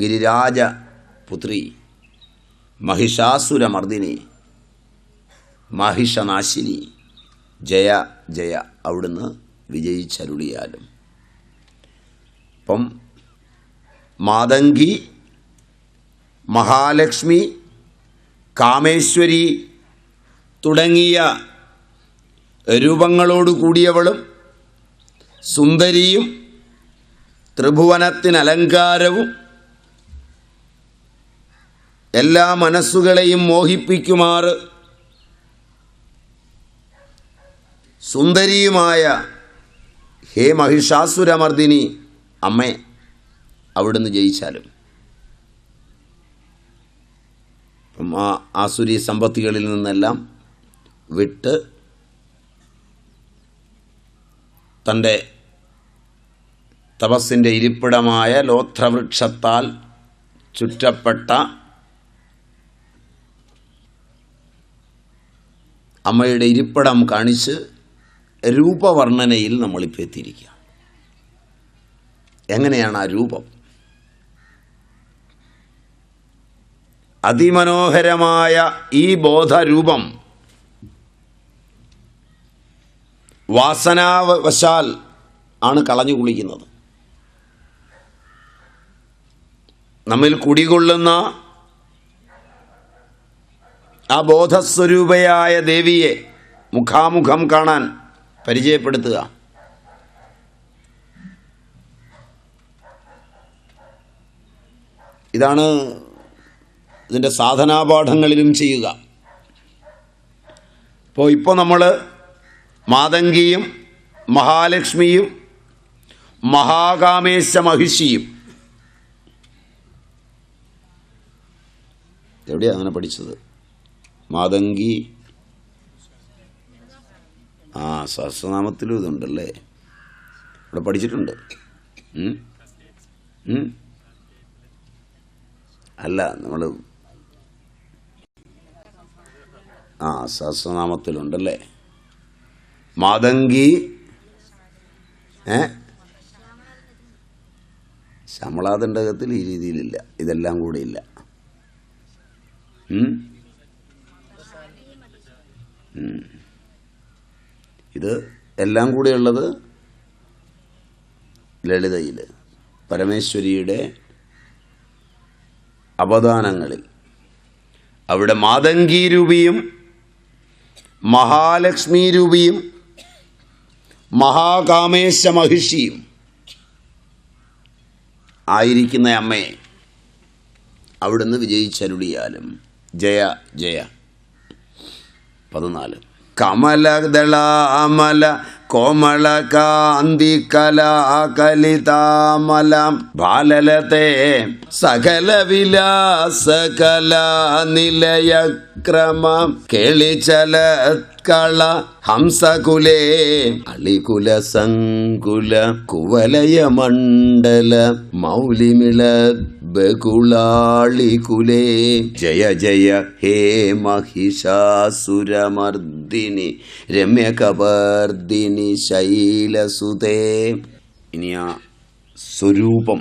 ഗിരിരാജ പുത്രി മഹിഷാസുരമർദിനി മഹിഷനാശിനി ജയ ജയ അവിടുന്ന് വിജയിച്ചരുളിയാലും. അപ്പം മാതങ്കി മഹാലക്ഷ്മി കാമേശ്വരി തുടങ്ങിയ രൂപങ്ങളോട് കൂടിയവളും സുന്ദരിയും ത്രിഭുവനത്തിന് അലങ്കാരവും എല്ലാ മനസ്സുകളെയും മോഹിപ്പിക്കുമാറ് സുന്ദരിയുമായ ഹേ മഹിഷാസുരമർദിനി അമ്മേ അവിടുന്ന് ജയിച്ചാലും. ആ ആസുരി സമ്പത്തികളിൽ നിന്നെല്ലാം വിട്ട് തന്റെ തപസ്സിന്റെ ഇരിപ്പിടമായ ലോത്രവൃക്ഷത്താൽ ചുറ്റപ്പെട്ട അമ്മയുടെ ഇരിപ്പിടം കാണിച്ച് രൂപവർണനയിൽ നമ്മളിപ്പോൾ എത്തിയിരിക്കുക എങ്ങനെയാണ് ആ രൂപം? അതിമനോഹരമായ ഈ ബോധരൂപം വാസനാവശാൽ ആണ് കളഞ്ഞു കുളിക്കുന്നത്. നമ്മിൽ കുടികൊള്ളുന്ന ആ ബോധസ്വരൂപയായ ദേവിയെ മുഖാമുഖം കാണാൻ പരിചയപ്പെടുത്തുക. ഇതാണ് ഇതിന്റെ സാധനാപാഠങ്ങളിലും ചെയ്യുക. അപ്പോൾ ഇപ്പോൾ നമ്മൾ മാതങ്കിയും മഹാലക്ഷ്മിയും മഹാകാമേശ മഹിഷിയും എവിടെയാണ് അങ്ങനെ പഠിച്ചത്? മാതങ്കി. ആ സഹസ്രനാമത്തിലും ഇതുണ്ടല്ലേ? ഇവിടെ പഠിച്ചിട്ടുണ്ട്? അല്ല നമ്മൾ ആ സഹസ്രനാമത്തിലുണ്ടല്ലേ? മാതങ്കി. ഏ? ശമളാതണ്ടകത്തിൽ ഈ രീതിയിലില്ല. ഇതെല്ലാം കൂടിയില്ല. ഇത് എല്ലാം കൂടെയുള്ളത് ലളിതയിൽ പരമേശ്വരിയുടെ അവദാനങ്ങളിൽ. അവിടെ മാതങ്കി രൂപിയും മഹാലക്ഷ്മി രൂപിയും മഹാകാമേശ മഹിഷിയും ആയിരിക്കുന്ന അമ്മയെ അവിടുന്ന് വിജയിച്ചരുളിയാലും. ജയ ജയ. പതിനാല്. കമലദളാമല കോമള കാന്തി കലാകലിതാമല ബാലലത്തെ സകല വിലാസ കലാ നിലയക്രമ കള ഹംസകുലേ അളികുല സങ്കുല കുവലയ മണ്ഡല മൗലിമിള ബകുളാളികുലേ ജയ ജയ ഹേ മഹിഷാസുരമർദിനി രമ്യകവർദിനി ശൈലസുതേ. ഇനി ആ സ്വരൂപം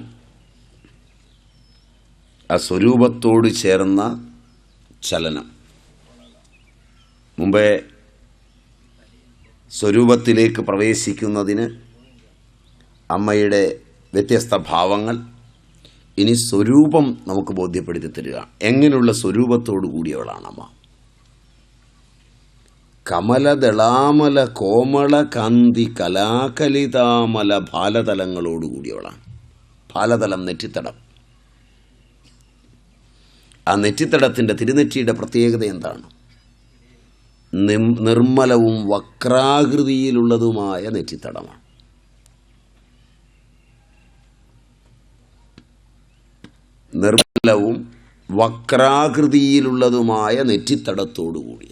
ആ സ്വരൂപത്തോട് ചേർന്ന ചലനം. മുമ്പേ സ്വരൂപത്തിലേക്ക് പ്രവേശിക്കുന്നതിന് അമ്മയുടെ വ്യത്യസ്ത ഭാവങ്ങൾ ഇനി സ്വരൂപം നമുക്ക് ബോധ്യപ്പെടുത്തി തരിക. എങ്ങനെയുള്ള സ്വരൂപത്തോടു കൂടിയവളാണ് അമ്മ? കമലദളാമല കോമള കാന്തി കലാകലിതാമല ബാലതലങ്ങളോട് കൂടിയവളാണ്. നെറ്റിത്തടം. ആ നെറ്റിത്തടത്തിന്റെ തിരുനെറ്റിയുടെ പ്രത്യേകത എന്താണ്? നിർമ്മലവും വക്രാകൃതിയിലുള്ളതുമായ നെറ്റിത്തടമാണ്. നിർമ്മലവും വക്രാകൃതിയിലുള്ളതുമായ നെറ്റിത്തടത്തോടു കൂടിയ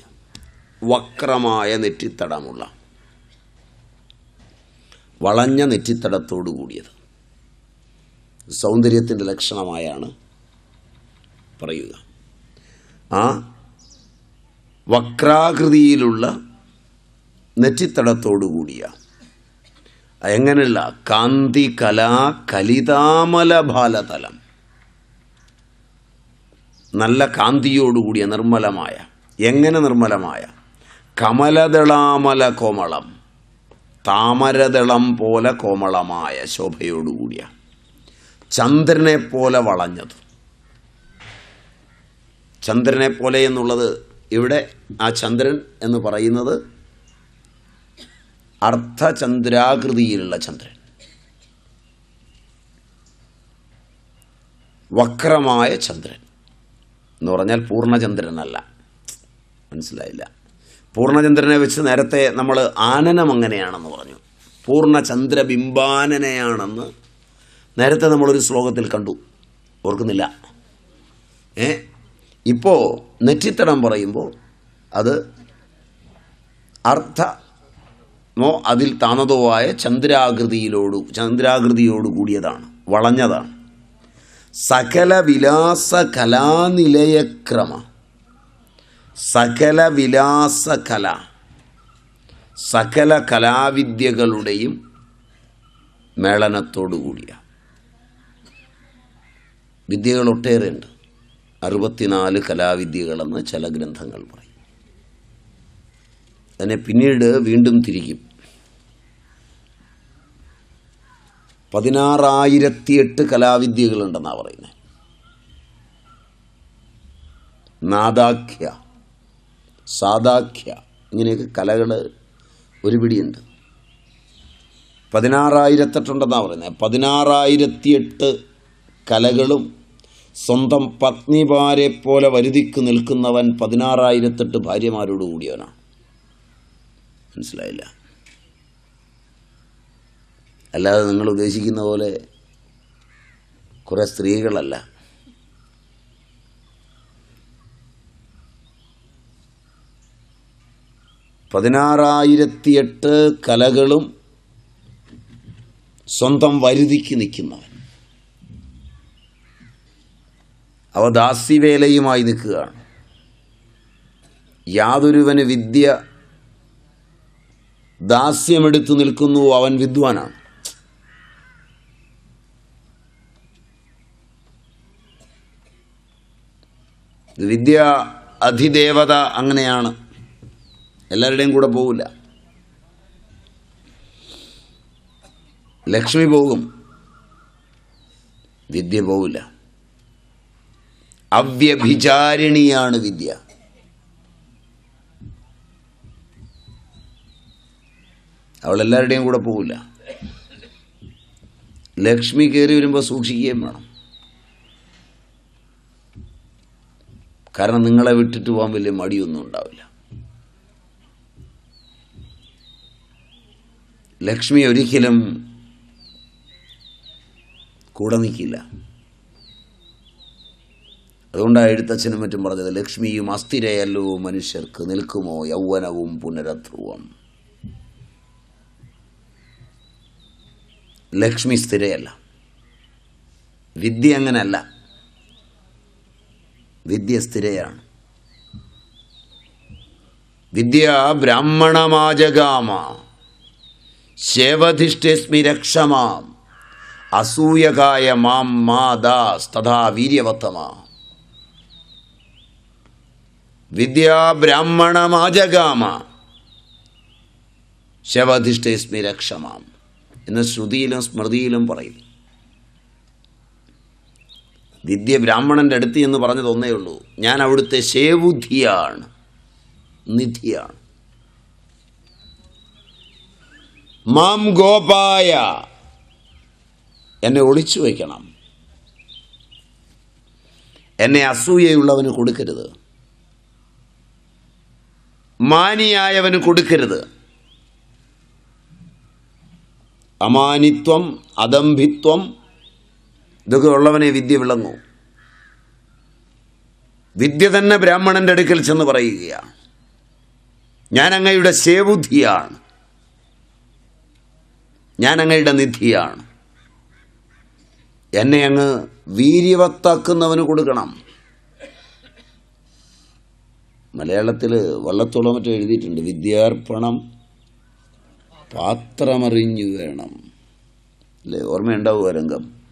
വക്രമായ നെറ്റിത്തടമുള്ള വളഞ്ഞ നെറ്റിത്തടത്തോടു കൂടിയത്. സൗന്ദര്യത്തിന്റെ ലക്ഷണമായാണ് പറയുക. ആ വക്രാകൃതിയിലുള്ള നെറ്റിത്തടത്തോടു കൂടിയ എങ്ങനെയുള്ള കാന്തി കലാ കലിതാമല ബാലതലം. നല്ല കാന്തിയോടുകൂടിയ നിർമ്മലമായ എങ്ങനെ നിർമ്മലമായ? കമലദളാമല കോമളം താമരദളം പോലെ കോമളമായ ശോഭയോടുകൂടിയ ചന്ദ്രനെ പോലെ വളഞ്ഞത്. ചന്ദ്രനെ പോലെ എന്നുള്ളത് ഇവിടെ ആ ചന്ദ്രൻ എന്ന് പറയുന്നത് അർദ്ധചന്ദ്രാകൃതിയിലുള്ള ചന്ദ്രൻ. വക്രമായ ചന്ദ്രൻ. എന്ന് പറഞ്ഞാൽ പൂർണചന്ദ്രനല്ല. മനസ്സിലായില്ല. പൂർണചന്ദ്രനെ വെച്ച് നേരത്തെ നമ്മൾ ആനനം അങ്ങനെയാണെന്ന് പറഞ്ഞു. പൂർണചന്ദ്രബിംബാനനെയാണെന്ന് നേരത്തെ നമ്മളൊരു ശ്ലോകത്തിൽ കണ്ടു. ഓർക്കുന്നില്ല. ഏ? ഇപ്പോൾ നെറ്റിത്തടം പറയുമ്പോൾ അത് അർത്ഥമോ അതിൽ താണതോ ആയ ചന്ദ്രാകൃതിയിലോട് ചന്ദ്രാകൃതിയോട് കൂടിയതാണ്. വളഞ്ഞതാണ്. സകല വിലാസ കലാനിലയക്രമ സകല വിലാസ കല സകല കലാവിദ്യകളുടെയും മേളനത്തോടു കൂടിയ വിദ്യകൾ ഒട്ടേറെയുണ്ട്. അറുപത്തിനാല് കലാവിദ്യകളെന്ന് ചില ഗ്രന്ഥങ്ങൾ പറയും. അതിനെ പിന്നീട് വീണ്ടും തിരിക്കും. പതിനാറായിരത്തിയെട്ട് കലാവിദ്യകളുണ്ടെന്നാണ് പറയുന്നത് നാദാഖ്യ സാദാഖ്യ ഇങ്ങനെയൊക്കെ കലകൾ ഒരു പിടിയുണ്ട് പതിനാറായിരത്തെട്ടുണ്ടെന്നാണ് പറയുന്നത് പതിനാറായിരത്തി എട്ട് കലകളും സ്വന്തം പത്നിമാരെ പോലെ വരുതിക്ക് നിൽക്കുന്നവൻ പതിനാറായിരത്തെട്ട് ഭാര്യമാരോട് കൂടിയവനാണ് മനസ്സിലായില്ല? അല്ലാതെ നിങ്ങൾ ഉദ്ദേശിക്കുന്ന പോലെ കുറേ സ്ത്രീകളല്ല. പതിനാറായിരത്തി എട്ട് കലകളും സ്വന്തം വരുതിക്ക് നിൽക്കുന്നവൻ. അവ ദാസ്യവേലയുമായി നിൽക്കുകയാണ്. യാതൊരുവന് വിദ്യ ദാസ്യമെടുത്തു നിൽക്കുന്നു അവൻ വിദ്വാനാണ്. വിദ്യ അധിദേവത അങ്ങനെയാണ്. എല്ലാവരുടെയും കൂടെ പോവില്ല. ലക്ഷ്മി പോകും. വിദ്യ പോവില്ല. അവ്യഭിചാരിണിയാണ് വിദ്യ. അവൾ എല്ലാവരുടെയും കൂടെ പോവില്ല. ലക്ഷ്മി കയറി വരുമ്പോൾ സൂക്ഷിക്കുകയും വേണം. കാരണം നിങ്ങളെ വിട്ടിട്ട് പോകാൻ വലിയ മടിയൊന്നും ഉണ്ടാവില്ല. ലക്ഷ്മി ഒരിക്കലും കൂടെ നിൽക്കില്ല. അതുകൊണ്ടാണ് എഴുത്തച്ഛനും മറ്റും പറഞ്ഞത് ലക്ഷ്മിയും അസ്ഥിരയല്ലോ മനുഷ്യർക്ക് നിൽക്കുമോ യൗവനവും പുനരധ്രുവം. ലക്ഷ്മി സ്ഥിരയല്ല. വിദ്യ അങ്ങനല്ല. വിദ്യ സ്ഥിരയാണ്. വിദ്യ ബ്രാഹ്മണമാജഗാമ. ശേവധിഷ്ഠേസ്മി രക്ഷമാം. അസൂയകായ മാം മാ ദാസ് തഥാ വീര്യവത്തമ വിദ്യ ബ്രാഹ്മണമാജഗാമ. ശവധിഷ്ഠേസ്മി രക്ഷമാം. എന്ന് ശ്രുതിയിലും സ്മൃതിയിലും പറയും. വിദ്യ ബ്രാഹ്മണന്റെ അടുത്ത് എന്ന് പറഞ്ഞത് ഒന്നേ ഉള്ളൂ. ഞാൻ അവിടുത്തെ ശേവുധിയാണ് നിധിയാണ്. മാം ഗോപായ എന്നെ ഒളിച്ചു വയ്ക്കണം. എന്നെ അസൂയയുള്ളവന് കൊടുക്കരുത്. മാനിയായവന് കൊടുക്കരുത്. അമാനിത്വം അദംഭിത്വം ഇതൊക്കെ ഉള്ളവനെ വിദ്യ വിളങ്ങൂ. വിദ്യ തന്നെ ബ്രാഹ്മണന്റെ അടുക്കൽ ചെന്ന് പറയുകയാണ് ഞാൻ അങ്ങയുടെ ശേബുദ്ധിയാണ് ഞാൻ അങ്ങയുടെ നിധിയാണ്. എന്നെ അങ്ങ് വീര്യവത്താക്കുന്നവന് കൊടുക്കണം. മലയാളത്തിൽ വള്ളത്തോളം മറ്റും എഴുതിയിട്ടുണ്ട്. വിദ്യാർപ്പണം പാത്രമറിഞ്ഞു വേണം. അല്ലേ? ഓർമ്മയുണ്ടാവുക രംഗം?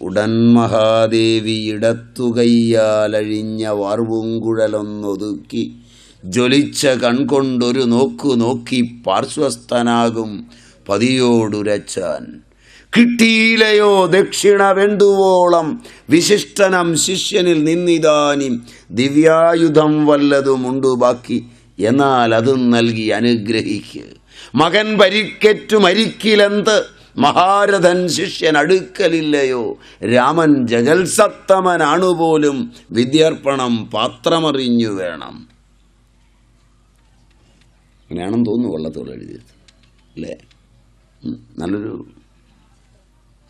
ഉടൻ മഹാദേവി ഇടത്തുകയ്യാലഴിഞ്ഞ വാർവുങ്കുഴലൊന്നൊതുക്കി ജ്വലിച്ച കൺകൊണ്ടൊരു നോക്കു നോക്കി പാർശ്വസ്ഥനാകും പതിയോടുരച്ചാൻ. കിട്ടിയിലയോ ദക്ഷിണ വെണ്ടുവോളം വിശിഷ്ടനം ശിഷ്യനിൽ നിന്നിതാനും ദിവ്യായുധം വല്ലതുമുണ്ടു ബാക്കി എന്നാൽ അതും നൽകി അനുഗ്രഹിക്ക്. മകൻ പരിക്കേറ്റു മരിക്കിലെന്ത്? മഹാരഥൻ ശിഷ്യൻ അടുക്കലില്ലയോ? രാമൻ ജഗൽസത്തമനാണുപോലും വിദ്യാർപ്പണം പാത്രമറിഞ്ഞു വേണം. അങ്ങനെയാണെന്ന് തോന്നുന്നു വള്ളത്തോട് എഴുതിയത്. അല്ലേ? നല്ലൊരു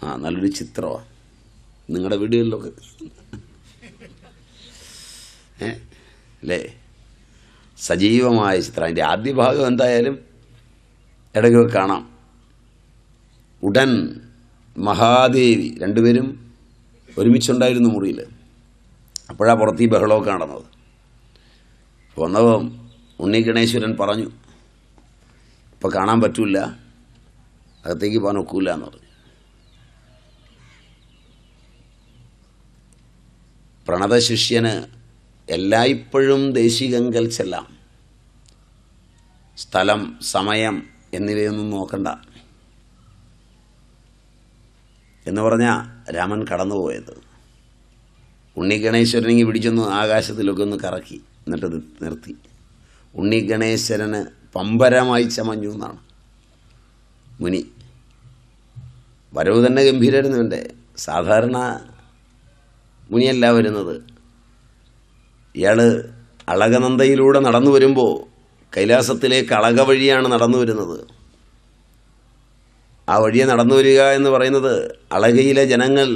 ആ നല്ലൊരു ചിത്രമാണ് നിങ്ങളുടെ വീടുകളിലൊക്കെ. ഏ അല്ലേ? സജീവമായ ചിത്രം. അതിന്റെ ആദ്യ ഭാഗം എന്തായാലും ഇടയ്ക്കൊക്കെ കാണാം. ഉടൻ മഹാദേവി രണ്ടുപേരും ഒരുമിച്ചുണ്ടായിരുന്നു മുറിയിൽ. അപ്പോഴാണ് പുറത്ത് ഈ ബഹളമൊക്കെ നടന്നത്. വന്നപ്പം ഉണ്ണി ഗണേശ്വരൻ പറഞ്ഞു ഇപ്പോൾ കാണാൻ പറ്റൂല അകത്തേക്ക് പോകാൻ ഒക്കൂല എന്ന് പറഞ്ഞു. പ്രണതശിഷ്യന് എല്ലായ്പ്പോഴും ദേശികങ്കൽ ചെല്ലാം. സ്ഥലം സമയം എന്നിവയൊന്നും നോക്കണ്ട. എന്ന് പറഞ്ഞാൽ രാമൻ കടന്നുപോയത്. ഉണ്ണി ഗണേശ്വരനെങ്കിൽ പിടിച്ചൊന്ന് ആകാശത്തിലൊക്കെ ഒന്ന് കറക്കി എന്നിട്ട് നിർത്തി. ഉണ്ണി ഗണേശ്വരന് പമ്പരമായി ചമഞ്ഞു എന്നാണ്. മുനി വരവ് തന്നെ ഗംഭീരമായിരുന്നു എന്റെ സാധാരണ മുനിയല്ല വരുന്നത്. ഇയാൾ അളകനന്ദയിലൂടെ നടന്നു വരുമ്പോൾ കൈലാസത്തിലേക്ക് അളക വഴിയാണ് നടന്നു വരുന്നത്. ആ വഴിയെ നടന്നു വരിക എന്ന് പറയുന്നത് അളകയിലെ ജനങ്ങൾ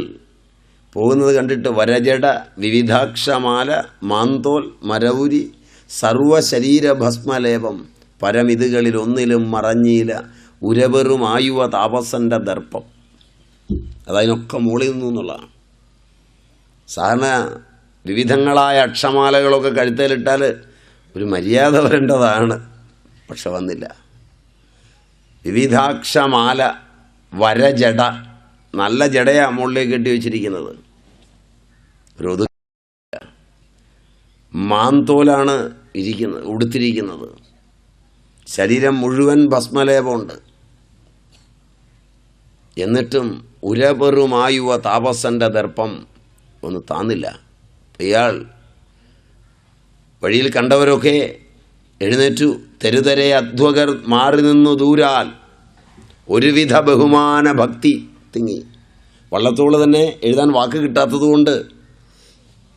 പോകുന്നത് കണ്ടിട്ട് വരജട വിവിധാക്ഷമാല മാന്തോൽ മരവുരി സർവശരീരഭസ്മലേപം പരമിതുകളിൽ ഒന്നിലും മറഞ്ഞില്ല ഉരവെറും ആയുവ താപസന്റെ ദർപ്പം. അതതിനൊക്കെ മുകളിൽ നിന്നു എന്നുള്ളതാണ്. സാധാരണ വിവിധങ്ങളായ അക്ഷമാലകളൊക്കെ കഴുത്തേലിട്ടാൽ ഒരു മര്യാദ വരേണ്ടതാണ് പക്ഷെ വന്നില്ല. വിവിധാക്ഷമാല വരജട. നല്ല ജടയാ മുകളിലേക്ക് കെട്ടി വെച്ചിരിക്കുന്നത്. ഒരു ഒതു മാന്തോലാണ് ഇരിക്കുന്നത് ഉടുത്തിരിക്കുന്നത്. ശരീരം മുഴുവൻ ഭസ്മലേപമുണ്ട്. എന്നിട്ടും ഉരപെറുമായുവ താപസന്റെ ദർപ്പം ഒന്ന് താന്നില്ല. ഇയാൾ വഴിയിൽ കണ്ടവരൊക്കെ എഴുന്നേറ്റു. തെരുതരെ അധ്വകർ മാറി നിന്നു ദൂരാൽ ഒരുവിധ ബഹുമാന ഭക്തി തിങ്ങി. വള്ളത്തോൾ തന്നെ എഴുതാൻ വാക്ക് കിട്ടാത്തതുകൊണ്ട്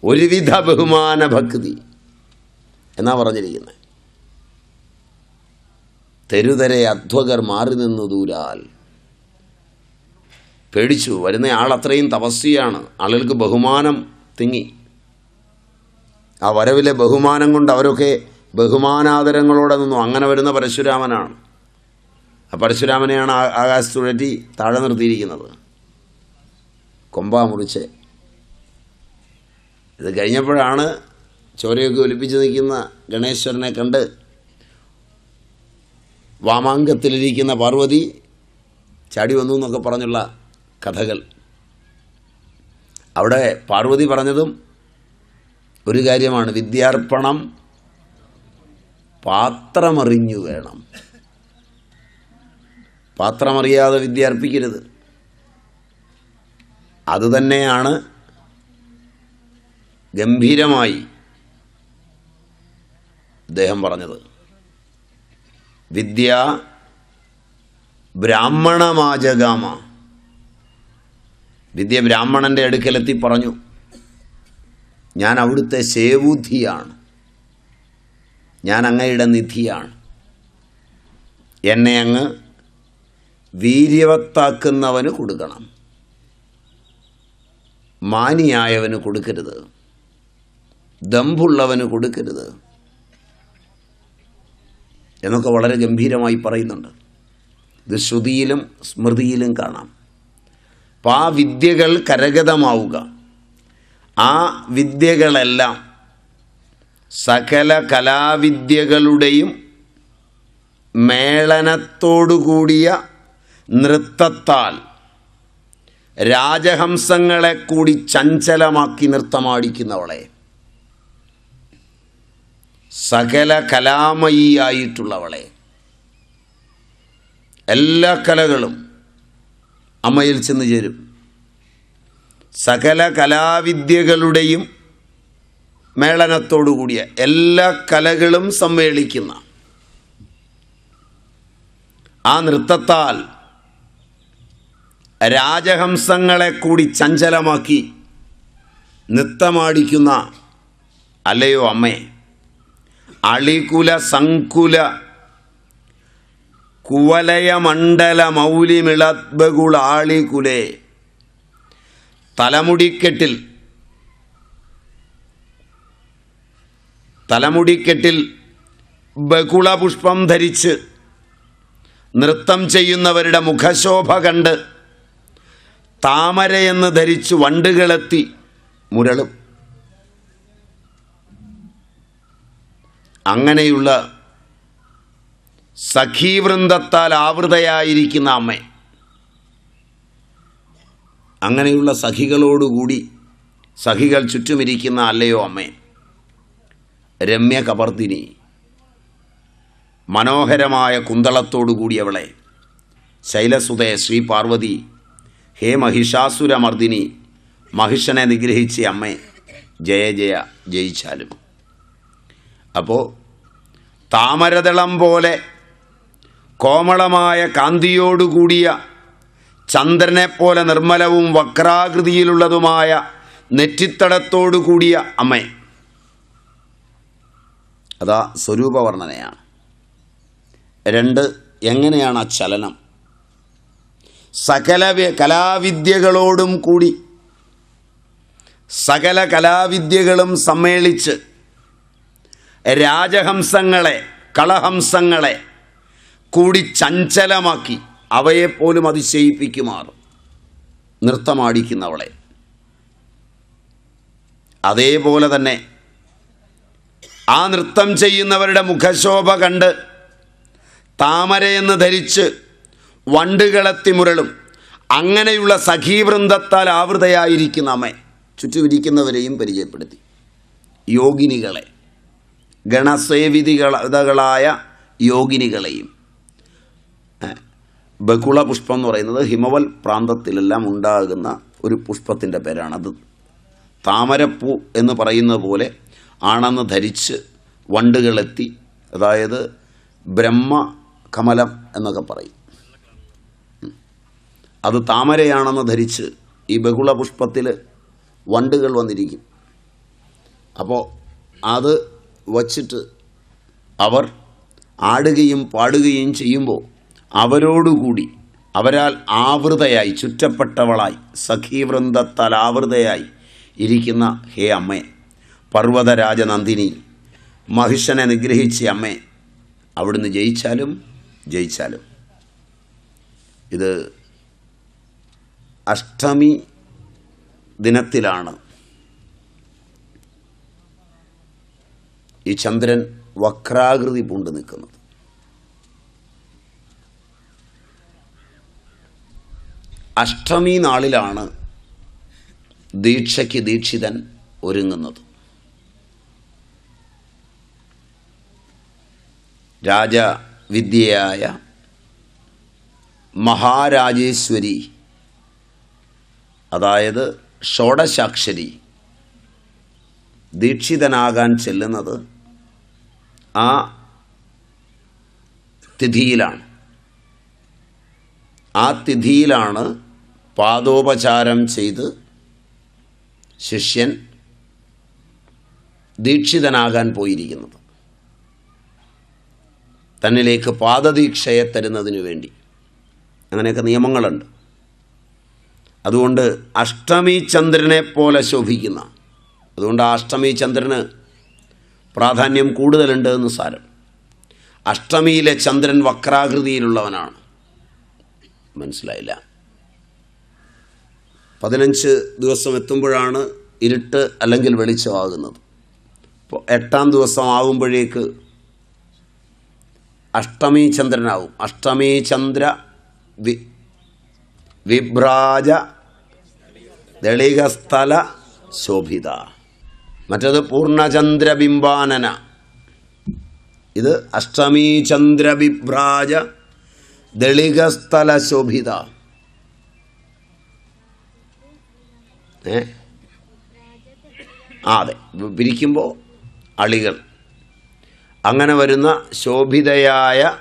ഒരുവിധ ബഹുമാന ഭക്തി എന്നാ പറഞ്ഞിരിക്കുന്നത് തെരുതരെ അധ്വകർ മാറി നിന്നു ദൂരാൽ. പേടിച്ചു വരുന്ന ആൾ അത്രയും തപസ്വിയാണ്. ആളുകൾക്ക് ബഹുമാനം തിങ്ങി. ആ വരവിലെ ബഹുമാനം കൊണ്ട് അവരൊക്കെ ബഹുമാനാദരങ്ങളോടെ നിന്നു. അങ്ങനെ വരുന്ന പരശുരാമനാണ്. പരശുരാമനെയാണ് ആകാശത്തുഴറ്റി താഴെ നിർത്തിയിരിക്കുന്നത്. കൊമ്പ മുറിച്ച്. ഇത് കഴിഞ്ഞപ്പോഴാണ് ചോരയൊക്കെ ഒലിപ്പിച്ച് നിൽക്കുന്ന ഗണേശ്വരനെ കണ്ട് വാമാങ്കത്തിലിരിക്കുന്ന പാർവതി ചാടി വന്നു എന്നൊക്കെ പറഞ്ഞുള്ള കഥകൾ. അവിടെ പാർവതി പറഞ്ഞതും ഒരു കാര്യമാണ്. വിദ്യാർപ്പണം പാത്രമറിഞ്ഞു വേണം. പാത്രമറിയാതെ വിദ്യ അർപ്പിക്കരുത്. അതുതന്നെയാണ് ഗംഭീരമായി അദ്ദേഹം പറഞ്ഞത്. വിദ്യ ബ്രാഹ്മണമാജഗാമ. വിദ്യ ബ്രാഹ്മണന്റെ അടുക്കലെത്തി പറഞ്ഞു ഞാൻ അവിടുത്തെ സേവുധിയാണ്. ഞാൻ അങ്ങയുടെ നിധിയാണ്. എന്നെ അങ്ങ് വീര്യവത്താക്കുന്നവന് കൊടുക്കണം. മാനിയായവന് കൊടുക്കരുത്. ദമ്പുള്ളവന് കൊടുക്കരുത്. എന്നൊക്കെ വളരെ ഗംഭീരമായി പറയുന്നുണ്ട്. ഇത് ശ്രുതിയിലും സ്മൃതിയിലും കാണാം. അപ്പം ആ വിദ്യകൾ കരഗതമാവുക. ആ വിദ്യകളെല്ലാം സകല കലാവിദ്യകളുടെയും മേളനത്തോടുകൂടിയ നൃത്തത്താൽ രാജഹംസങ്ങളെ കൂടി ചഞ്ചലമാക്കി നൃത്തമാടിക്കുന്നവളെ. സകല കലാമയിയായിട്ടുള്ളവളെ. എല്ലാ കലകളും അമ്മയിൽ ചെന്ന് ചേരും. സകല കലാവിദ്യകളുടെയും മേളനത്തോടുകൂടിയ എല്ലാ കലകളും സമ്മേളിക്കുന്ന ആ നൃത്തത്താൽ രാജഹംസങ്ങളെ കൂടി ചഞ്ചലമാക്കി നൃത്തമാടിക്കുന്ന അല്ലയോ അമ്മേ? അളികുല സങ്കുല കുവലയമണ്ഡല മൗലിമിളദ്ബകുളാളികുലേ തലമുടിക്കെട്ടിൽ തലമുടിക്കെട്ടിൽ ബകുളപുഷ്പം ധരിച്ച് നൃത്തം ചെയ്യുന്നവരുടെ മുഖശോഭ കണ്ട് താമരയെന്ന് ധരിച്ച് വണ്ടുകളെത്തി മുരളും. അങ്ങനെയുള്ള സഖീവൃന്ദത്താൽ ആവൃതയായിരിക്കുന്ന അമ്മ. അങ്ങനെയുള്ള സഖികളോടുകൂടി സഖികൾ ചുറ്റുമിരിക്കുന്ന അല്ലയോ അമ്മ? രമ്യ കവർദിനി മനോഹരമായ കുന്തളത്തോടുകൂടിയവളെ. ശൈലസുതേ ശ്രീ പാർവതി ഹേ മഹിഷാസുരമർദിനി മഹിഷനെ നിഗ്രഹിച്ച അമ്മേ ജയ ജയ ജയിച്ചാലും. അപ്പോൾ താമരതളം പോലെ കോമളമായ കാന്തിയോടുകൂടിയ ചന്ദ്രനെ പോലെ നിർമ്മലവും വക്രാകൃതിയിലുള്ളതുമായ നെറ്റിത്തടത്തോടു കൂടിയ അമ്മ. അതാ സ്വരൂപവർണനയാണ്. രണ്ട് എങ്ങനെയാണ് ആ ചലനം? സകല കലാവിദ്യകളോടും കൂടി സകല കലാവിദ്യകളും സമ്മേളിച്ച് രാജഹംസങ്ങളെ കളഹംസങ്ങളെ കൂടി ചഞ്ചലമാക്കി അവയെപ്പോലും അതിശയിപ്പിക്കുമാർ. നൃത്തമാടിക്കുന്നവളെ. അതേപോലെ തന്നെ ആ നൃത്തം ചെയ്യുന്നവരുടെ മുഖശോഭ കണ്ട് താമരയെന്ന് ധരിച്ച് വണ്ടുകളെത്തി മുരളും അങ്ങനെയുള്ള സഖീവൃന്ദത്താൽ ആവൃതയായിരിക്കുന്ന അമ്മ ചുറ്റുമിരിക്കുന്നവരെയും പരിചയപ്പെടുത്തി. യോഗിനികളെ ഗണസേവിതികളായ യോഗിനികളെയും. ബകുള പുഷ്പം എന്ന് പറയുന്നത് ഹിമവൽ പ്രാന്തത്തിലെല്ലാം ഉണ്ടാകുന്ന ഒരു പുഷ്പത്തിന്റെ പേരാണ് അത്. താമരപ്പൂ എന്ന് പറയുന്ന പോലെ ആണെന്ന് ധരിച്ച് വണ്ടുകളെത്തി അതായത് ബ്രഹ്മ കമലം എന്നൊക്കെ പറയും. അത് താമരയാണെന്ന് ധരിച്ച് ഈ ബഹുള പുഷ്പത്തിൽ വണ്ടുകൾ വന്നിരിക്കും. അപ്പോൾ അത് വച്ചിട്ട് അവർ ആടുകയും പാടുകയും ചെയ്യുമ്പോൾ അവരോടുകൂടി അവരാൽ ആവൃതയായി ചുറ്റപ്പെട്ടവളായി സഖീവൃന്ദത്താൽ ആവൃതയായി ഇരിക്കുന്ന ഹേ അമ്മേ പർവതരാജനന്ദിനി മഹിഷനെ നിഗ്രഹിച്ച അമ്മേ അവിടുന്ന് ജയിച്ചാലും ജയിച്ചാലും. ഇത് അഷ്ടമി ദിനത്തിലാണ്. ഈ ചന്ദ്രൻ വക്രാകൃതി പൂണ്ട് നിൽക്കുന്നത്. അഷ്ടമി നാളിലാണ് ദീക്ഷയ്ക്ക് ദീക്ഷിതൻ ഒരുങ്ങുന്നത്. രാജവിദ്യയായ മഹാരാജേശ്വരി അതായത് ഷോഡശാക്ഷരി. ദീക്ഷിതനാകാൻ ചെല്ലുന്നത് ആ തിഥിയിലാണ്. ആ തിഥിയിലാണ് പാദോപചാരം ചെയ്ത് ശിഷ്യൻ ദീക്ഷിതനാകാൻ പോയിരിക്കുന്നത്. തന്നിലേക്ക് പാദദീക്ഷയെ തരുന്നതിനു വേണ്ടി. അങ്ങനെയൊക്കെ നിയമങ്ങളുണ്ട്. അതുകൊണ്ട് അഷ്ടമി ചന്ദ്രനെ പോലെ ശോഭിക്കുന്ന. അതുകൊണ്ട് അഷ്ടമി ചന്ദ്രന് പ്രാധാന്യം കൂടുതലുണ്ട് എന്ന് സാരം. അഷ്ടമിയിലെ ചന്ദ്രൻ വക്രാകൃതിയിലുള്ളവനാണ്. മനസ്സിലായില്ല. പതിനഞ്ച് ദിവസം എത്തുമ്പോഴാണ് ഇരുട്ട് അല്ലെങ്കിൽ വെളിച്ചമാകുന്നത്. അപ്പോൾ എട്ടാം ദിവസം ആകുമ്പോഴേക്ക് അഷ്ടമി ചന്ദ്രനാവും. അഷ്ടമി ചന്ദ്ര വി വിഭ്രാജ ദളികസ്ഥല ശോഭിത. മറ്റത് പൂർണചന്ദ്രബിംബാനന ഇത് അഷ്ടമി ചന്ദ്രവിഭ്രാജ ദളികസ്ഥല ശോഭിത. ഏ? ആ അതെ. പിരിക്കുമ്പോൾ അളികൾ. അങ്ങനെ വരുന്ന ശോഭിതയായ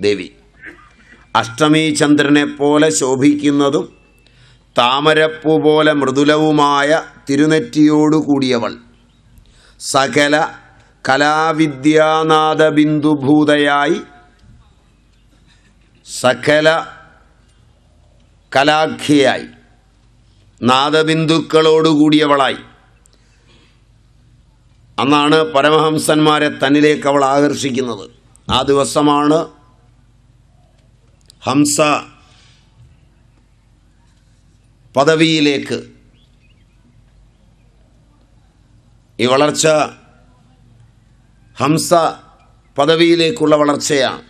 ദേവി. അഷ്ടമി ചന്ദ്രനെ പോലെ ശോഭിക്കുന്നതും താമരപ്പൂ പോലെ മൃദുലവുമായ തിരുനെറ്റിയോടുകൂടിയവൾ. സകല കലാവിദ്യാനാദബിന്ദുഭൂതയായി സകല കലാഖ്യയായി നാദബിന്ദുക്കളോടുകൂടിയവളായി. അന്നാണ് പരമഹംസന്മാരെ തന്നിലേക്ക് അവൾ ആകർഷിക്കുന്നത്. ആ ദിവസമാണ് ഹംസ പദവിയിലേക്ക്. ഈ വളർച്ച ഹംസ പദവിയിലേക്കുള്ള വളർച്ചയാണ്.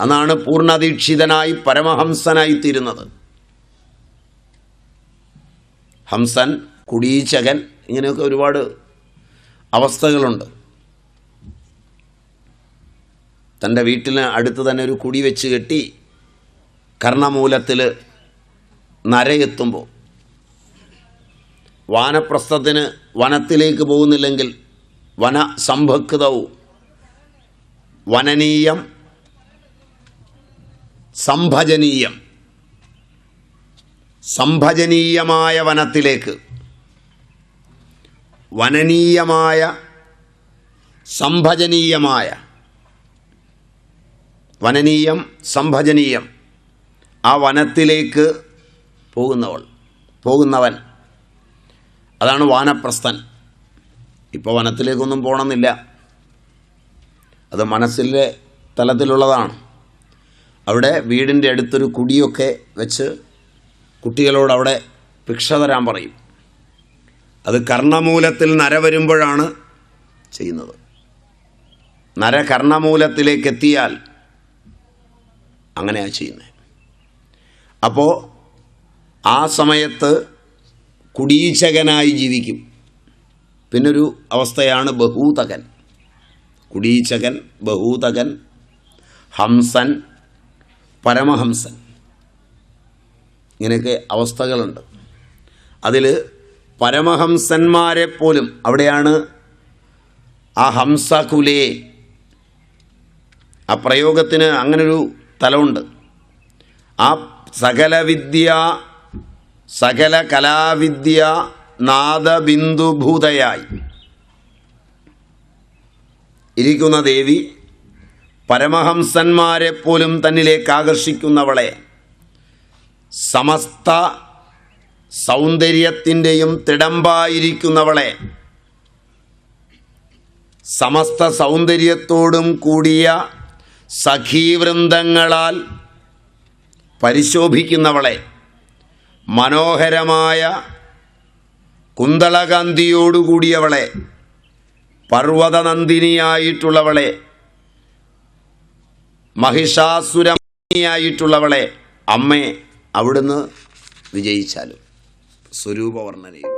അന്നാണ് പൂർണദീക്ഷിതനായി പരമഹംസനായിത്തീരുന്നത്. ഹംസൻ കുടീച്ചകൻ ഇങ്ങനെയൊക്കെ ഒരുപാട് അവസ്ഥകളുണ്ട്. തന്റെ വീട്ടിന് അടുത്ത് തന്നെ ഒരു കുടി വെച്ച് കെട്ടി കർണമൂലത്തിൽ നരയെത്തുമ്പോൾ വാനപ്രസ്ഥത്തിന് വനത്തിലേക്ക് പോകുന്നില്ലെങ്കിൽ വന സംഭക്തവും വനനീയം സംഭജനീയം. സംഭജനീയമായ വനത്തിലേക്ക്. വനനീയമായ സംഭജനീയമായ. വനനീയം സംഭജനീയം. ആ വനത്തിലേക്ക് പോകുന്നവൾ പോകുന്നവൻ. അതാണ് വാനപ്രസ്ഥൻ. ഇപ്പോൾ വനത്തിലേക്കൊന്നും പോകണമെന്നില്ല അത് മനസ്സിലെ തലത്തിലുള്ളതാണ്. അവിടെ വീടിന്റെ അടുത്തൊരു കുടിയൊക്കെ വെച്ച് കുട്ടികളോട് അവിടെ ഭിക്ഷ തരാൻ പറയും. അത് കർണമൂലത്തിൽ നര വരുമ്പോഴാണ് ചെയ്യുന്നത്. നര കർണമൂലത്തിലേക്ക് എത്തിയാൽ അങ്ങനെയാണ് ചെയ്യുന്നത് അപ്പോൾ ആ സമയത്ത് കുടീച്ചകനായി ജീവിക്കും. പിന്നൊരു അവസ്ഥയാണ് ബഹൂതകൻ. കുടീച്ചകൻ ബഹൂതകൻ ഹംസൻ പരമഹംസൻ. ഇങ്ങനെയൊക്കെ അവസ്ഥകളുണ്ട്. അതിൽ പരമഹംസന്മാരെ പോലും അവിടെയാണ് ആ ഹംസകുലേ. ആ പ്രയോഗത്തിന് അങ്ങനൊരു തലമുണ്ട്. ആ സകല വിദ്യ സകല കലാവിദ്യ നാദബിന്ദുഭൂതയായി. ഇരിക്കുന്ന ദേവി പരമഹംസന്മാരെ പോലും തന്നിലേക്ക് ആകർഷിക്കുന്നവളെ സമസ്ത സൗന്ദര്യത്തിന്റെയും തിടമ്പായിരിക്കുന്നവളെ സമസ്ത സൗന്ദര്യത്തോടും കൂടിയ സഖീവൃന്ദങ്ങളാൽ പരിശോഭിക്കുന്നവളെ. മനോഹരമായ കുന്തളകാന്തിയോടുകൂടിയവളെ. പർവതനന്ദിനിയായിട്ടുള്ളവളെ. മഹിഷാസുരമായിട്ടുള്ളവളെ അമ്മേ അവിടുന്ന് വിജയിച്ചാലും. സ്വരൂപവർണനയും.